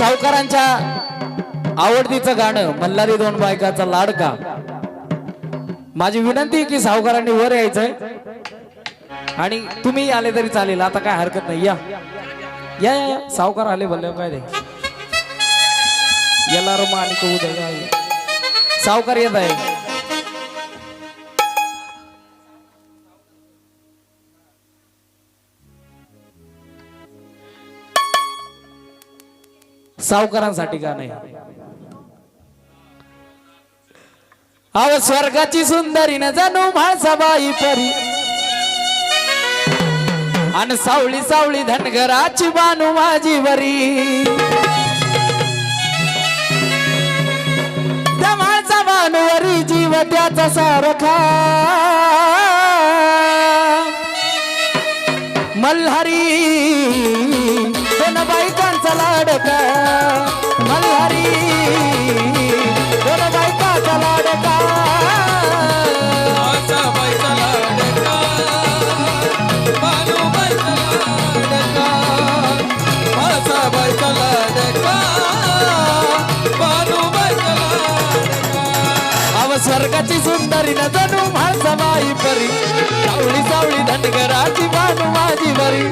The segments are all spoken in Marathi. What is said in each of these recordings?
सावकारांच्या आवडतीचं गाणं मल्हारी दोन बायकाचा लाडका. माझी विनंती की सावकारांनी वर यायचंय. आणि तुम्ही आले तरी चालेल आता काय हरकत नाही. या. या या, या. सावकार आले बोलले काय रे? याला रमा आणि तो उदय सावकार येत आहे. सावकारांसाठी गाणं आहे. अव स्वर्गाची सुंदरी न जणू म्हाळसाबाई परी. आणि सावळी सावळी धनगराची बानू माझी वरी. माझा माणसा बानूवरी जीव त्याचा सारखा. मल्हारी दोन बायकांचा लाडका. मल्हारी दोन बायकांचा लाडका. स्वर्गाची सुंदरी न जणू माझा बाई परी. सावळी सावळी धनगराची बानू माझी बरी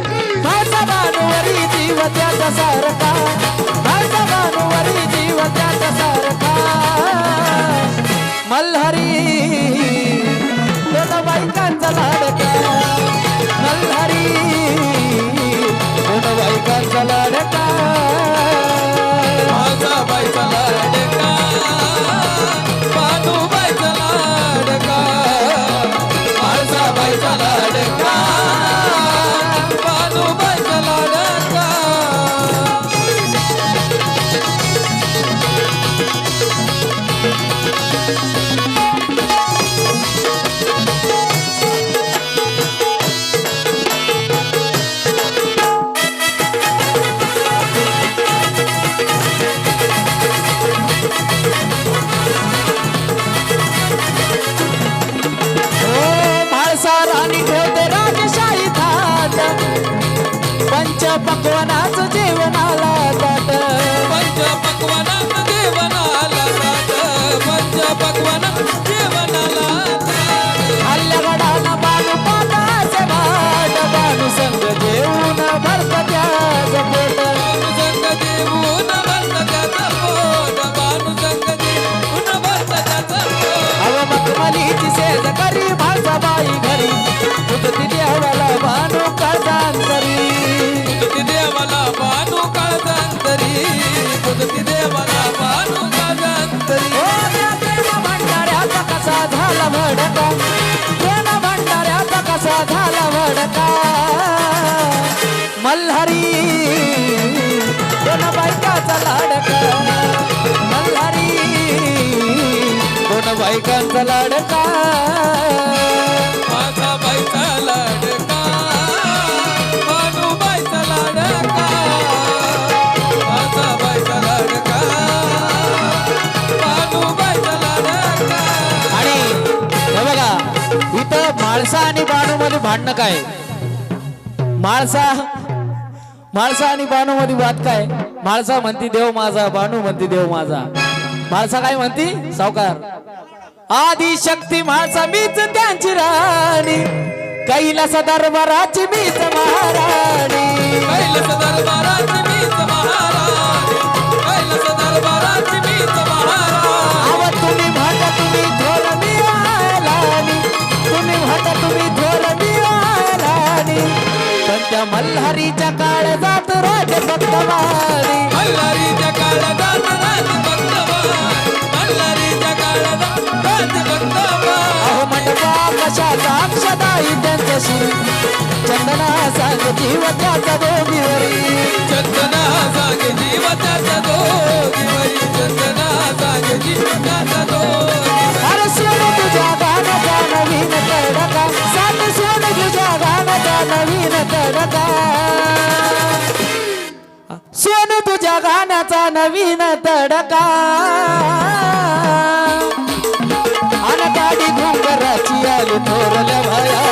माझा बानूवरी जीव त्याचा सारखा. माझा बानूवरी जीव त्याचा सारखा. मल्हारी दोन बायकांचा लाडका पक्वानाचं जेवणाला झाला भडका मल्हारी दोन बायकाचा लाडका. मल्हारी दोन बायकांचा लाडका. माझा बायका लाडका. माळसा आणि बाणू मध्ये भांडणं काय? माळसा माळसा आणि बाणू मध्ये वाद काय? माळसा म्हणती देव माझा बाणू म्हणती देव माझा. माळसा काय म्हणती? सावकार. आधी शक्ती माळसा मीच त्यांची राणी. कैलास दरबाराची मीच महाराणी. कैलास चंदना सांग जीव त्याचा दोघीवरी. चंदना जागे जीवाच्या दोघीवरी. चंदना जागे जीवाच्या दोघी अरे सोन तुझ्या गाण्याचा नवीन तडका. सात सोन तुझ्या गाण्याचा नवीन तडका. सोन तुझ्या गाण्याचा नवीन तडका. अनकाडी घुंगराची आली थोरल्या भया